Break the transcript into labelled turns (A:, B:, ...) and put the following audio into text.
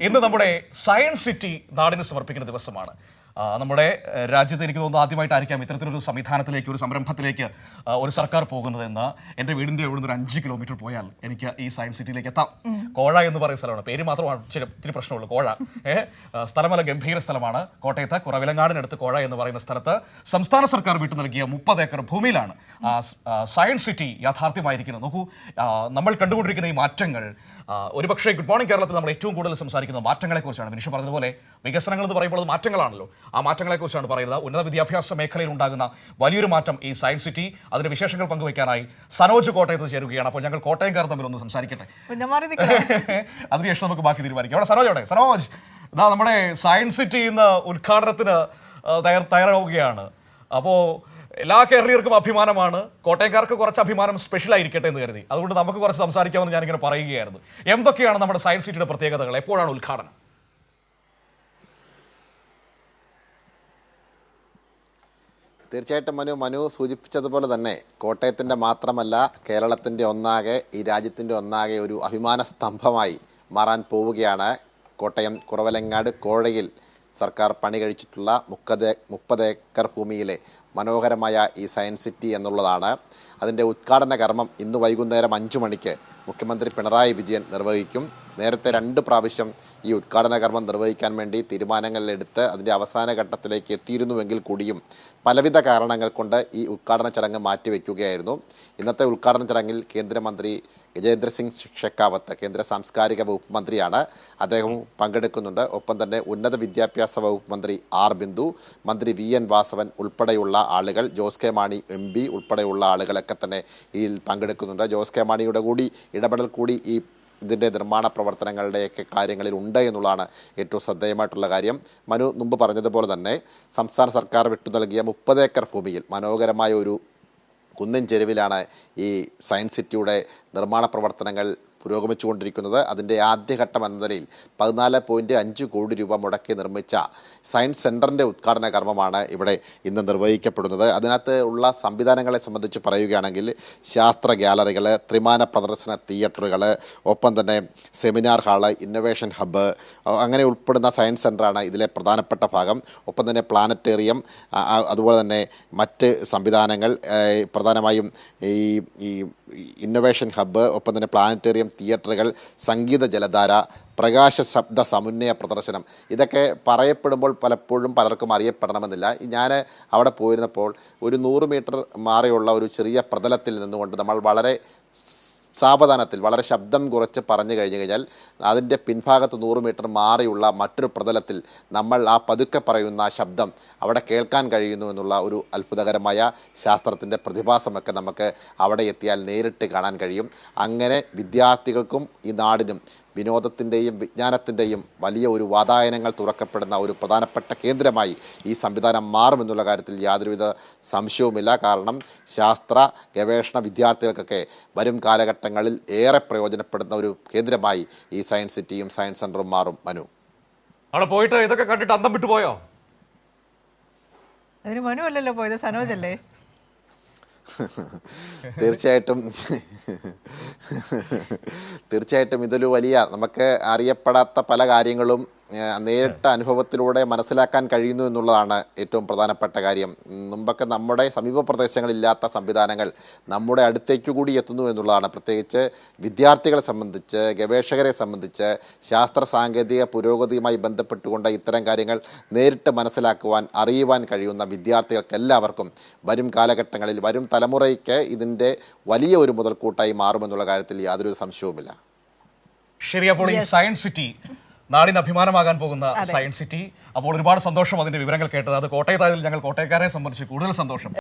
A: ഇന്ന് നമ്മുടെ science city നാടിന് സമർപ്പിക്കുന്ന ദിവസമാണ്. നമ്മുടെ രാജ്യത്ത് എനിക്ക് തോന്നുന്നു ആദ്യമായിട്ടായിരിക്കാം ഇത്തരത്തിലൊരു സംവിധാനത്തിലേക്ക് ഒരു സംരംഭത്തിലേക്ക് ഒരു സർക്കാർ പോകുന്നതെന്ന് എന്റെ വീടിന്റെ ഇവിടുന്ന് ഒരു അഞ്ച് കിലോമീറ്റർ പോയാൽ എനിക്ക് ഈ സയൻസ് സിറ്റിയിലേക്ക് എത്താം. കോഴ എന്ന് പറയുന്ന സ്ഥലമാണ്. പേര് മാത്രമാണ് ചില ഇത്തിരി പ്രശ്നമുള്ളൂ. കോഴ. ഏഹ് സ്ഥലമല്ല ഗംഭീര സ്ഥലമാണ്. കോട്ടയത്ത് കുറവിലങ്ങാടിനടുത്ത് കോഴ എന്ന് പറയുന്ന സ്ഥലത്ത് സംസ്ഥാന സർക്കാർ വിട്ടു നൽകിയ മുപ്പത് ഏക്കർ ഭൂമിയിലാണ് സയൻസ് സിറ്റി യാഥാർത്ഥ്യമായിരിക്കുന്നത്. നോക്കൂ നമ്മൾ കണ്ടുകൊണ്ടിരിക്കുന്ന ഈ മാറ്റങ്ങൾ ഒരുപക്ഷേ ഗുഡ് മോർണിംഗ് കേരളത്തിൽ നമ്മൾ ഏറ്റവും കൂടുതൽ സംസാരിക്കുന്ന മാറ്റങ്ങളെക്കുറിച്ചാണ്. മനുഷ്യ പറഞ്ഞതുപോലെ വികസനങ്ങൾ എന്ന് പറയുമ്പോൾ മാറ്റങ്ങളാണല്ലോ. ആ മാറ്റങ്ങളെക്കുറിച്ചാണ് പറയുന്നത്. ഉന്നത വിദ്യാഭ്യാസ മേഖലയിൽ ഉണ്ടാകുന്ന വലിയൊരു മാറ്റം ഈ സയൻസ് സിറ്റി അതിന്റെ വിശേഷങ്ങൾ പങ്കുവയ്ക്കാനായി സനോജ് കോട്ടയത്ത് ചേരുകയാണ്. അപ്പോൾ ഞങ്ങൾ കോട്ടയംകാർ തമ്മിൽ ഒന്ന് സംസാരിക്കട്ടെ. അതിനുശേഷം നമുക്ക് ബാക്കി തീരുമാനിക്കാം. അവിടെ സനോജ് അവിടെ സനോജ് ഇതാ നമ്മുടെ സയൻസ് സിറ്റി ഇന്ന് ഉദ്ഘാടനത്തിന് തയ്യാർ തയ്യാറാവുകയാണ്. അപ്പോൾ എല്ലാ കേരളീയർക്കും അഭിമാനമാണ്. കോട്ടയംകാർക്ക് കുറച്ച് അഭിമാനം സ്പെഷ്യൽ ആയിരിക്കട്ടെ എന്ന് കരുതി. അതുകൊണ്ട് നമുക്ക് കുറച്ച് സംസാരിക്കാമെന്ന് ഞാനിങ്ങനെ പറയുകയായിരുന്നു. എന്തൊക്കെയാണ് നമ്മുടെ സയൻസ് സിറ്റിയുടെ പ്രത്യേകതകൾ? എപ്പോഴാണ് ഉദ്ഘാടനം?
B: തീർച്ചയായിട്ടും മനു മനു സൂചിപ്പിച്ചതുപോലെ തന്നെ കോട്ടയത്തിന്റെ മാത്രമല്ല കേരളത്തിന്റെ ഒന്നാകെ ഈ രാജ്യത്തിന്റെ ഒന്നാകെ ഒരു അഭിമാന സ്തംഭമായി മാറാൻ പോവുകയാണ്. കോട്ടയം കുറവലങ്ങാട് കോഴയിൽ സർക്കാർ പണി കഴിച്ചിട്ടുള്ള മുപ്പത് മുപ്പത് ഏക്കർ ഭൂമിയിലെ മനോഹരമായ ഈ സയൻസ് സിറ്റി എന്നുള്ളതാണ്. അതിന്റെ ഉദ്ഘാടന കർമ്മം ഇന്ന് വൈകുന്നേരം അഞ്ചു മണിക്ക് മുഖ്യമന്ത്രി പിണറായി വിജയൻ നിർവഹിക്കും. നേരത്തെ രണ്ട് പ്രാവശ്യം ഈ ഉദ്ഘാടന കർമ്മം നിർവഹിക്കാൻ വേണ്ടി തീരുമാനങ്ങളിലെടുത്ത് അതിന്റെ അവസാന ഘട്ടത്തിലേക്ക് എത്തിയിരുന്നുവെങ്കിൽ കൂടിയും പലവിധ കാരണങ്ങൾ കൊണ്ട് ഈ ഉദ്ഘാടന ചടങ്ങ് മാറ്റിവെക്കുകയായിരുന്നു. ഇന്നത്തെ ഉദ്ഘാടന ചടങ്ങിൽ കേന്ദ്രമന്ത്രി ഗജേന്ദ്ര സിംഗ് ഷെക്കാവത്ത് കേന്ദ്ര സാംസ്കാരിക വകുപ്പ് മന്ത്രിയാണ്. അദ്ദേഹവും പങ്കെടുക്കുന്നുണ്ട്. ഒപ്പം തന്നെ ഉന്നത വിദ്യാഭ്യാസ വകുപ്പ് മന്ത്രി ആർ ബിന്ദു മന്ത്രി വി എൻ വാസവൻ ഉൾപ്പെടെയുള്ള ആളുകൾ Jose K Mani M P ഉൾപ്പെടെയുള്ള ആളുകളൊക്കെ തന്നെ ഇതിൽ പങ്കെടുക്കുന്നുണ്ട്. ജോസ് കെ മാണിയുടെ കൂടി ഇടപെടൽ കൂടി ഈ ഇതിന്റെ നിർമ്മാണ പ്രവർത്തനങ്ങളുടെയൊക്കെ കാര്യങ്ങളിൽ ഉണ്ട് എന്നുള്ളതാണ് ഏറ്റവും ശ്രദ്ധേയമായിട്ടുള്ള കാര്യം. മനു മുമ്പ് പറഞ്ഞതുപോലെ തന്നെ സംസ്ഥാന സർക്കാർ വിട്ടു നൽകിയ മുപ്പത് ഏക്കർ ഭൂമിയിൽ മനോഹരമായ ഒരു കുന്നിൻ ചെരുവിലാണ് ഈ സയൻസ് സിറ്റിയുടെ നിർമ്മാണ പ്രവർത്തനങ്ങൾ പുരോഗമിച്ചുകൊണ്ടിരിക്കുന്നത്. അതിന്റെ ആദ്യഘട്ടം എന്ന നിലയിൽ പതിനാല് പോയിന്റ് അഞ്ച് കോടി രൂപ മുടക്കി നിർമ്മിച്ച സയൻസ് സെന്ററിന്റെ ഉദ്ഘാടന കർമ്മമാണ് ഇവിടെ ഇന്ന് നിർവഹിക്കപ്പെടുന്നത്. അതിനകത്ത് ഉള്ള സംവിധാനങ്ങളെ സംബന്ധിച്ച് പറയുകയാണെങ്കിൽ ശാസ്ത്ര ഗ്യാലറികൾ ത്രിമാന പ്രദർശന തിയേറ്ററുകൾ ഒപ്പം തന്നെ സെമിനാർ ഹാൾ ഇന്നൊവേഷൻ ഹബ്ബ് അങ്ങനെ ഉൾപ്പെടുന്ന സയൻസ് സെന്ററാണ് ഇതിലെ പ്രധാനപ്പെട്ട ഭാഗം. ഒപ്പം തന്നെ പ്ലാനറ്റേറിയം അതുപോലെ തന്നെ മറ്റ് സംവിധാനങ്ങൾ പ്രധാനമായും ഈ ഈ ഇന്നൊവേഷൻ ഹബ്ബ് ഒപ്പം തന്നെ പ്ലാനറ്റേറിയം തിയേറ്ററുകൾ സംഗീത ജലധാര പ്രകാശ ശബ്ദ സമുന്നയ പ്രദർശനം. ഇതൊക്കെ പറയപ്പെടുമ്പോൾ പലപ്പോഴും പലർക്കും അറിയപ്പെടണമെന്നില്ല. ഞാൻ അവിടെ പോയിരുന്നപ്പോൾ ഒരു നൂറ് മീറ്റർ മാറിയുള്ള ഒരു ചെറിയ പ്രതലത്തിൽ നിന്നുകൊണ്ട് നമ്മൾ വളരെ സാവധാനത്തിൽ വളരെ ശബ്ദം കുറച്ച് പറഞ്ഞു കഴിഞ്ഞു കഴിഞ്ഞാൽ അതിന്റെ പിൻഭാഗത്ത് നൂറ് മീറ്റർ മാറിയുള്ള മറ്റൊരു പ്രതലത്തിൽ നമ്മൾ ആ പതുക്കെ പറയുന്ന ശബ്ദം അവിടെ കേൾക്കാൻ കഴിയുന്നു എന്നുള്ള ഒരു അത്ഭുതകരമായ ശാസ്ത്രത്തിന്റെ പ്രതിഭാസമൊക്കെ നമുക്ക് അവിടെ എത്തിയാൽ നേരിട്ട് കാണാൻ കഴിയും. അങ്ങനെ വിദ്യാർത്ഥികൾക്കും ഈ നാടിനും വിനോദത്തിന്റെയും വിജ്ഞാനത്തിന്റെയും വലിയ ഒരു വാതായനങ്ങൾ തുറക്കപ്പെടുന്ന ഒരു പ്രധാനപ്പെട്ട കേന്ദ്രമായി ഈ സംവിധാനം മാറുമെന്നുള്ള കാര്യത്തിൽ യാതൊരുവിധ സംശയവുമില്ല. കാരണം ശാസ്ത്ര ഗവേഷണ വിദ്യാർത്ഥികൾക്കൊക്കെ വരും കാലഘട്ടങ്ങളിൽ ഏറെ പ്രയോജനപ്പെടുന്ന ഒരു കേന്ദ്രമായി ഈ സയൻസ് സിറ്റിയും സയൻസ് സെന്ററും മാറും. മനു.
A: അവിടെ പോയിട്ട് ഇതൊക്കെ കണ്ടിട്ട് അന്തം വിട്ടുപോയോ?
C: അതിന് മനു അല്ലല്ലോ പോയത് സനോജ് അല്ലേ
B: തീർച്ചയായിട്ടും. തീർച്ചയായിട്ടും ഇതൊരു വലിയ നമുക്ക് അറിയപ്പെടാത്ത പല കാര്യങ്ങളും നേരിട്ട അനുഭവത്തിലൂടെ മനസ്സിലാക്കാൻ കഴിയുന്നു എന്നുള്ളതാണ് ഏറ്റവും പ്രധാനപ്പെട്ട കാര്യം. മുമ്പൊക്കെ നമ്മുടെ സമീപ പ്രദേശങ്ങളില്ലാത്ത സംവിധാനങ്ങൾ നമ്മുടെ അടുത്തേക്ക് കൂടി എത്തുന്നു എന്നുള്ളതാണ്. പ്രത്യേകിച്ച് വിദ്യാർത്ഥികളെ സംബന്ധിച്ച് ഗവേഷകരെ സംബന്ധിച്ച് ശാസ്ത്ര സാങ്കേതിക പുരോഗതിയുമായി ബന്ധപ്പെട്ടുകൊണ്ട് ഇത്തരം കാര്യങ്ങൾ നേരിട്ട് മനസ്സിലാക്കുവാൻ അറിയുവാൻ കഴിയുന്ന വിദ്യാർത്ഥികൾക്ക് എല്ലാവർക്കും വരും കാലഘട്ടങ്ങളിൽ വരും തലമുറയ്ക്ക് ഇതിന്റെ വലിയ ഒരു മുതൽക്കൂട്ടായി മാറുമെന്നുള്ള കാര്യത്തിൽ യാതൊരു സംശയവുമില്ല.
A: ശരി അപ്പോൾ ഈ സയൻസ് സിറ്റി നാടിന് അഭിമാനമാകാൻ പോകുന്ന സയൻസ് സിറ്റി. അപ്പോൾ ഒരുപാട് സന്തോഷം അതിന്റെ വിവരങ്ങൾ കേട്ടത്. അത് കോട്ടയത്തായതിൽ ഞങ്ങൾ കോട്ടയക്കാരെ സംബന്ധിച്ച് കൂടുതൽ സന്തോഷം.